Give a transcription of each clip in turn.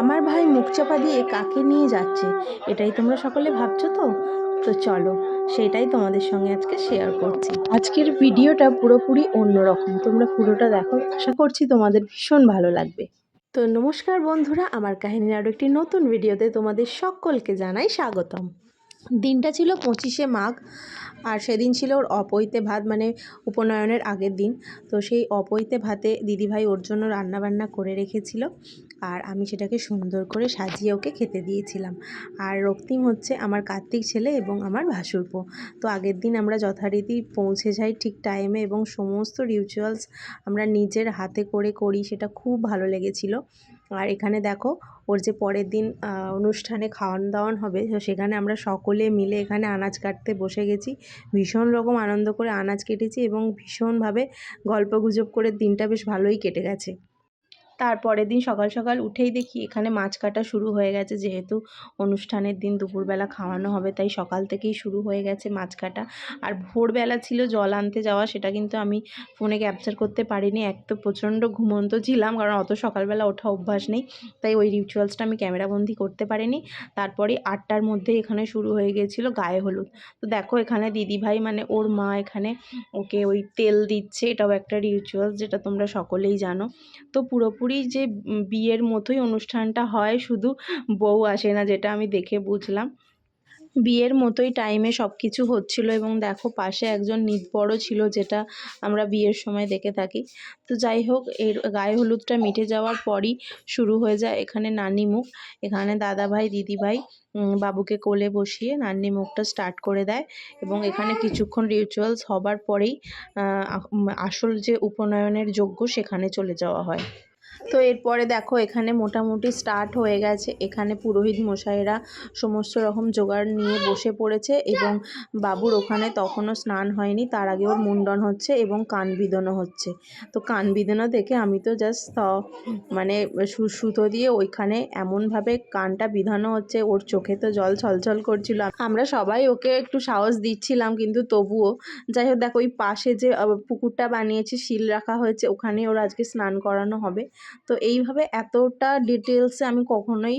আমার ভাই মুখ চাপা দিয়ে কাকে নিয়ে যাচ্ছে, এটাই তোমরা সকলে ভাবছ তো? তো চলো, সেটাই তোমাদের সঙ্গে আজকে শেয়ার করছি। আজকের ভিডিওটা পুরোপুরি অন্যরকম, তোমরা পুরোটা দেখো, আশা করছি তোমাদের ভীষণ ভালো লাগবে। তো নমস্কার বন্ধুরা, আমার কাহিনীর আরও একটি নতুন ভিডিওতে তোমাদের সকলকে জানাই স্বাগতম। দিনটা ছিল পঁচিশে মাঘ, আর সেদিন ছিল ওর অপৈতে ভাত মানে উপনয়নের আগের দিন। তো সেই অপৈতে ভাতে দিদিভাই ওর জন্য রান্নাবান্না করে রেখেছিল, আর আমি সেটাকে সুন্দর করে সাজিয়ে ওকে খেতে দিয়েছিলাম। আর রক্তিম হচ্ছে আমার কার্তিক ছেলে এবং আমার ভাসুরপো। তো আগের দিন আমরা যথারীতি পৌঁছে যাই ঠিক টাইমে এবং সমস্ত রিচুয়ালস আমরা নিজের হাতে করে করি, সেটা খুব ভালো লেগেছিল। আর এখানে দেখো, ওর যে পরের দিন অনুষ্ঠানে খাওয়ান দাওয়ান হবে, তো সেখানে আমরা সকলে মিলে এখানে আনাজ কাটতে বসে গেছি। ভীষণ রকম আনন্দ করে আনাজ কেটেছি এবং ভীষণভাবে গল্প গুজব করে দিনটা বেশ ভালোই কেটে গেছে। তারপরের দিন সকাল সকাল উঠেই দেখি এখানে মাছ কাটা শুরু হয়ে গেছে। যেহেতু অনুষ্ঠানের দিন দুপুরবেলা খাওয়ানো হবে, তাই সকাল থেকেই শুরু হয়ে গেছে মাছ কাটা। আর ভোরবেলা ছিল জল আনতে যাওয়া, সেটা কিন্তু আমি ফোনে ক্যাপচার করতে পারিনি। এক তো প্রচণ্ড ঘুমন্ত ছিলাম, কারণ অত সকালবেলা ওঠা অভ্যাস নেই, তাই ওই রিচুয়ালসটা আমি ক্যামেরাবন্দি করতে পারিনি। তারপরে আটটার মধ্যে এখানে শুরু হয়ে গিয়েছিল গায়ে হলুদ। তো দেখো এখানে দিদিভাই মানে ওর মা এখানে ওকে ওই তেল দিচ্ছে, এটাও একটা রিচুয়ালস যেটা তোমরা সকলেই জানো। তো পুরোপুরি যে বিয়ের মতোই অনুষ্ঠানটা হয়, শুধু বউ আসে না, যেটা আমি দেখে বুঝলাম। বিয়ের মতোই টাইমে সব কিছু হচ্ছিল এবং দেখো পাশে একজন নিত বড় ছিল, যেটা আমরা বিয়ের সময় দেখে থাকি। তো যাই হোক, এর গায়ে হলুদটা মিটে যাওয়ার পরই শুরু হয়ে যায় এখানে নানি মুখ। এখানে দাদাভাই, দিদিভাই বাবুকে কোলে বসিয়ে নান্নি মুখটা স্টার্ট করে দেয় এবং এখানে কিছুক্ষণ রিচুয়ালস হবার পরেই আসল যে উপনয়নের যোগ্য সেখানে চলে যাওয়া হয়। তো এরপরে দেখো, এখানে মোটামুটি স্টার্ট হয়ে গেছে। এখানে পুরোহিত মশাইরা সমস্ত রকম জোগাড় নিয়ে বসে পড়েছে এবং বাবুর ওখানে তখনও স্নান হয়নি, তার আগে ওর মুন্ডন হচ্ছে এবং কান বিদনও হচ্ছে। তো কান বিদনও দেখে আমি তো জাস্ট মানে সুতো দিয়ে ওইখানে এমনভাবে কানটা বিধানো হচ্ছে, ওর চোখে তো জল ছলছল করছিল। আমরা সবাই ওকে একটু সাহস দিচ্ছিলাম, কিন্তু তবুও যাই হোক, দেখো, ওই পাশে যে পুকুরটা বানিয়েছে, শিল রাখা হয়েছে ওখানে ওর আজকে স্নান করানো হবে। তো এইভাবে এতটা ডিটেলসে আমি কখনোই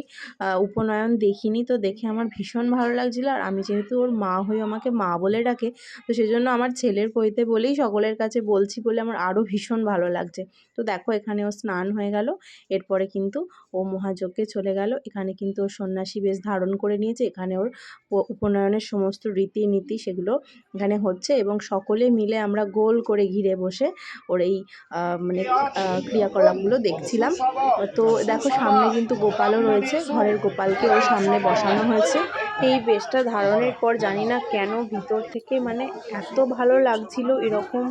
উপনয়ন দেখিনি। তো দেখে আমার ভীষণ ভালো লাগছিল। আর আমি যেহেতু ওর মা হয়ে আমাকে মা বলে ডাকে, তো সেজন্য আমার ছেলের পইতে বলেই সকলের কাছে বলছি বলে আমার আরও ভীষণ ভালো লাগছে। তো দেখো, এখানে ও স্নান হয়ে গেল। এরপরে কিন্তু ও মহাযজ্ঞে চলে গেল। এখানে কিন্তু ও সন্ন্যাসী বেশ ধারণ করে নিয়েছে। এখানে ওর উপনয়নের সমস্ত রীতিনীতি সেগুলো এখানে হচ্ছে এবং সকলে মিলে আমরা গোল করে ঘিরে বসে ওর এই মানে ক্রিয়াকলাপগুলো ক্রিয়াকলাপগুলো দেখছিলাম। তো দেখো সামনে কিন্তু গোপালও রয়েছে। ঘরের গোপালকে ওর সামনে বসানো হয়েছে। এই বেশটা ধারণের পর জানি না কেন ভিতর থেকে মানে এত ভালো লাগছিল এরকম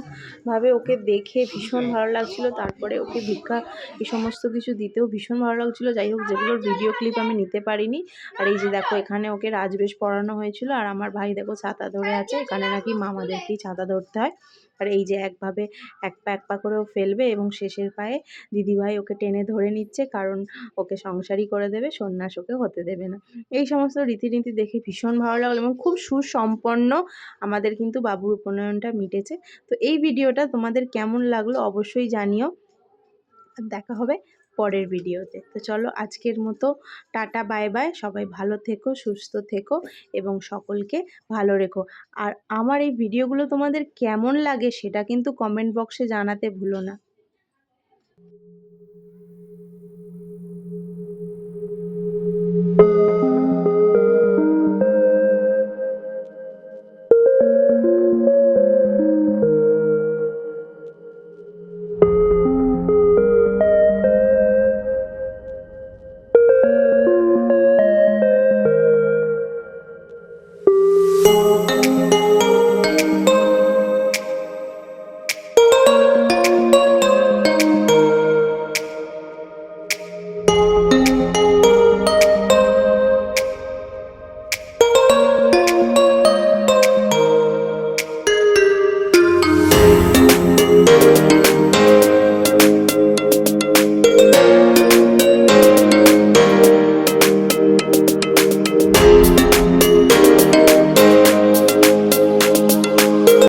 ভাবে ওকে দেখে ভীষণ ভালো লাগছিল, তারপরে ওকে ভিক্ষা এই সমস্ত কিছু দিতেও ভীষণ ভালো লাগছিল। যাই হোক, যেগুলোর ভিডিও ক্লিপ আমি নিতে পারিনি। আর এই যে দেখো, এখানে ওকে রাজবেশ পরানো হয়েছিল। আর আমার ভাই দেখো ছাতা ধরে আছে, এখানে নাকি মামাদেরকেই ছাতা ধরতে হয়। আর এই যে একভাবে এক পা এক পা করে ও ফেলবে এবং শেষের পায়ে দিদিভাই ওকে টেনে ধরে নিচ্ছে, কারণ ওকে সংসারই করে দেবে, সন্ন্যাস ওকে হতে দেবে না। এই সমস্ত রীতিনীতি দেখে ভীষণ ভালো লাগল এবং খুব সুসম্পন্ন আমাদের কিন্তু বাবুর উপনয়নটা মিটেছে। তো এই ভিডিওটা তোমাদের কেমন লাগল অবশ্যই জানিও। দেখা হবে পরের ভিডিওতে। তো চলো আজকের মতো টাটা, বাই বাই। সবাই ভালো থেকো, সুস্থ থেকো এবং সকলকে ভালো রেখো। আর আমার এই ভিডিওগুলো তোমাদের কেমন লাগে সেটা কিন্তু কমেন্ট বক্সে জানাতে ভুলো না।